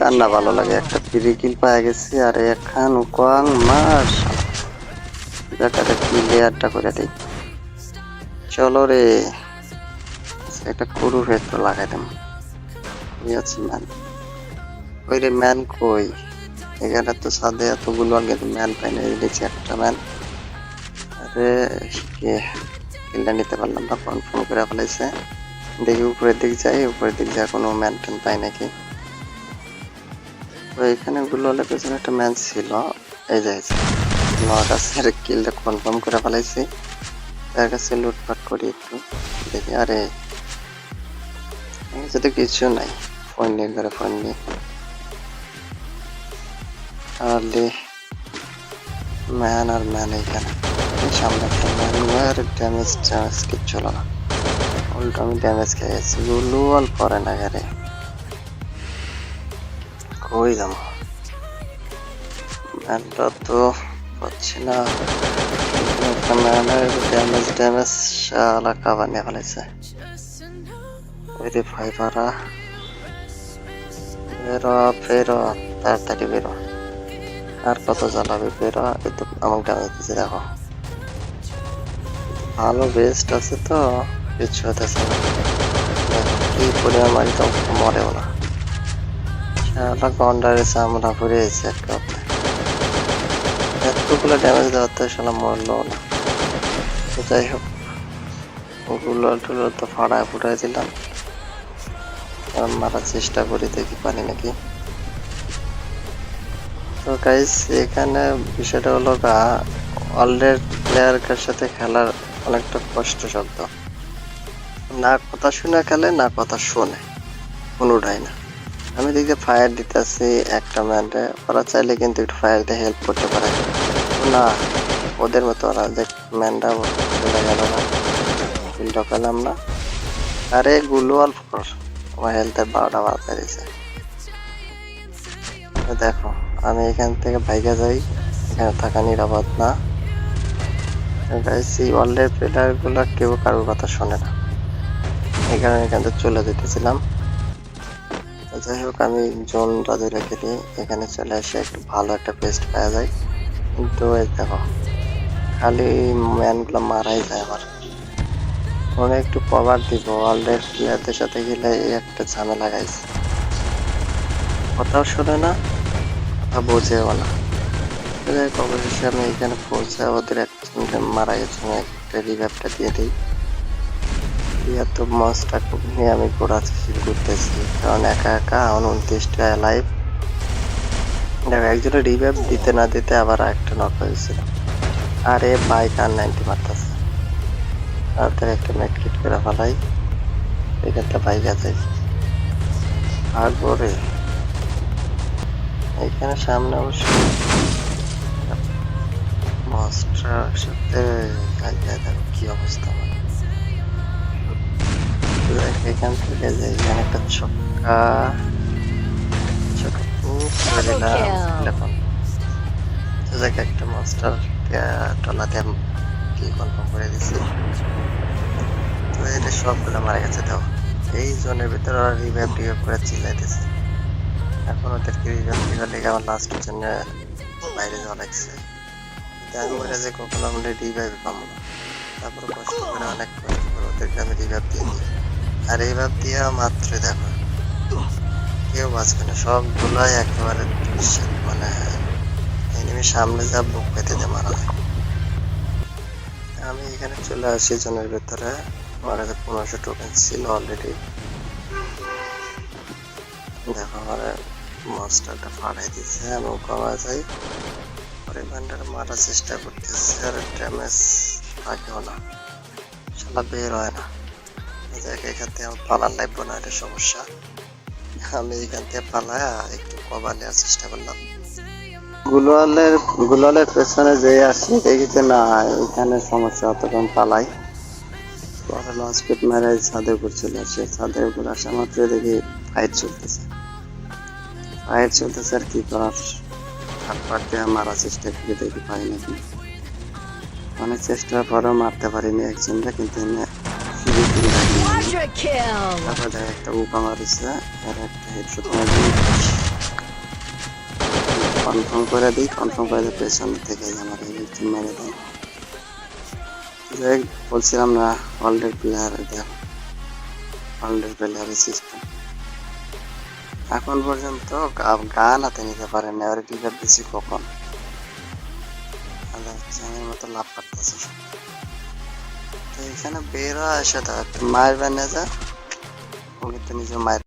কান্না ভালো লাগে। একটা ফ্রি কিল পায়ে গেছি, আর এখান কোয়াং মাস। বেকারে ক্লিয়ারটা করে দিই। চলো রে। একটা কুরু ভেতর লাগাই দেব আছে ম্যান। ওই রে ম্যান কই? এখানে তো সাদে এতগুলো আগে ম্যান পাই না দেখছি একটা ম্যান। আরে, কে? কিলটা নিতে পারলাম না, কনফার্ম করে ফেলাইছে। দেখি উপরের দিক যাই, উপরের দিক যা কোনো ম্যান ট্যান পাই নাকি? এখানে গুলোলের পেছনে একটা ম্যান ছিল। এই যে নটাসের কিলটা কনফার্ম করে ফেলাইছি। তার কাছে লুটপাট করি একটু, দেখি, আরে তো কিছু নাই। ফোন নিয়ে ঘরে ফোন নিয়ে। তাহলে ম্যান আর ম্যান এখানে। সামনে একটা ম্যান আর ড্যামেজ ড্যামেজ কিচ্ছু হলো না। উল্টো আমি ড্যামেজ খেয়ে গেছি। গুলো আর পরে না গাড়ি কই যাব ম্যানটা তো পাচ্ছি না। ম্যানের ড্যামেজ ড্যামেজ শালা কাবার নিয়ে ফেলেছে। ওইরে ভাই পারা বেরো বেরো, তাড়াতাড়ি বেরো। আর কত জ্বালাবে? বেরো, এই তো ড্যামেজ দিচ্ছে দেখো। ভালো বেস্ট আছে তো, কিছু হতেছে না। কি পরিমাণ মারি তো মরেও না। শালা গন্ডারে চামড়া পরে এসে একটা এতগুলো ড্যামেজ দেওয়ার তো শালা মরলো না। যাই হোক, ওগুলো টুলো তো ফাড়ায় ফুটাই দিলাম। মারার চেষ্টা করি, দেখি পারি নাকি। তো গাইস এখানে বিষয়টা হলো গা অলরেড প্লেয়ারের সাথে খেলার অনেকটা কষ্ট শব্দ না কথা শুনে খেলে, না কথা শোনে। কোনোটাই না। আমি দেখি ফায়ার দিতেছি একটা ম্যানরে ওরা চাইলে কিন্তু একটু ফায়ার দিয়ে হেল্প করতে পারে। না, ওদের মতো ওরা যে ম্যানটা চলে গেল না। পেলাম না। আরে গুলো অল্প আমার হেলথের বারোটা বাড়তে দিয়েছে দেখো, আমি এখান থেকে ভাইগা যাই। এখানে থাকা নিরাপদ না। এই ওয়ার্ল্ডের প্লেয়ারগুলো কেউ কারোর কথা শোনে না। এই কারণে এখান থেকে চলে যেতেছিলাম। যাই হোক, আমি জোনটা ধরে খেলি এখানে চলে আসে একটু ভালো একটা পেস্ট পাওয়া যায়। কিন্তু এই দেখো, খালি ম্যানগুলো মারাই যায় আমার মনে একটু কভার দিব ওয়ার্ল্ডের প্লেয়ারদের সাথে গেলে এই একটা ঝামেলা গাইছে কথাও শোনে না, কথা বোঝেও না। অবশেষে আমি এখানে পৌঁছে ওদের একজনকে মারা গেছে একটা রিভাইভটা দিয়ে দিই। দিয়ে তো মাছটা নিয়ে আমি ঘোরাচ্ছি ঘুরতেছি কারণ একা একা উনত্রিশটা লাইভ দেখো একজনের রিভাইভ দিতে না দিতে আবার একটা নক হয়েছিল আরে বাইক আর নাইনটি মারতেছে। তাড়াতাড়ি একটা মেট কিট করে ফেলাই। এখানটা বাইক আছে আর পরে এখানে সামনে অবশ্য মাস্টার সাথে কি অবস্থা আমার। এখান থেকে যে এখানে একটা ছক্কা ছক্কা করে দিলাম এখন তো দেখ একটা মাস্টার টলাতে কি কনফার্ম করে দিছি। তো এটা সবগুলো মারা গেছে দাও এই জোনের ভিতরে ওরা রিভাইভ রিভাইভ করে চিল্লাইতেছে এখন ওদেরকে রিভাইভ রিভাইভ লেগে আমার লাস্টের জন্য বাইরে যাওয়া লাগছে। আমি বলে যে কখনো আমরা রিভাইভ পাবো না। তারপরে কষ্ট করে অনেক কষ্ট করে ওদেরকে আমি রিভাইভ দিয়ে দিই। আর রিভাইভ দিয়ে মাত্র দেখো। কেউ বাঁচবে না, সবগুলোই একেবারে মানে এনিমি সামনে যা বুক পেতে দিয়ে মারা যায়। আমি এখানে চলে আসি জনের ভেতরে। আমার কাছে পনেরোশো টোকেন ছিল অলরেডি দেখো আমার মাস্টারটা ফাড়াই দিচ্ছে আমি কমা যাই। পরে ব্যান্ডার মারার চেষ্টা করতেছে, আর ড্যামেজ থাকেও না। শালা বের হয় না। জায়গায় এখান থেকে আমার পালার লাগবে এটা সমস্যা। আমি এখান থেকে পালায় একটু কভার নেওয়ার চেষ্টা করলাম। গুলোয়ালের গুলোয়ালের পেছনে যে আসছে দেখেছে না, এখানে সমস্যা তখন পালাই। পরে লঞ্চপিট মেরে ছাদের উপর চলে আসে ছাদের উপর আসা মাত্র দেখি ফাইট চলতেছে। ফাইট চলতেছে আর কি করার? হাত পাট দিয়ে মারার চেষ্টা করে, দেখি পাই নাকি। অনেক চেষ্টার পরেও মারতে পারিনি একজনটা কিন্তু রাখি kill! তারপর দেখা একটা উকা মারিছে আর একটা হেডশট মারি কনফার্ম করে দিই কনফার্ম করে দিই পেছন থেকে আমার রিভিউ মেরে দেয় যাই বলছিলাম না ওয়ার্ল্ডের প্লেয়ার দেখ ওয়ার্ল্ডের প্লেয়ারের সিস্টেম এখন পর্যন্ত গান হাতে নিতে পারেন না এবার ক্লিকার দিচ্ছি কখন চ্যানেল মতো লাভ করতেছে এখানে বের তো একটা মায়ের ব্যানে যা ওকে তো নিজের মায়ের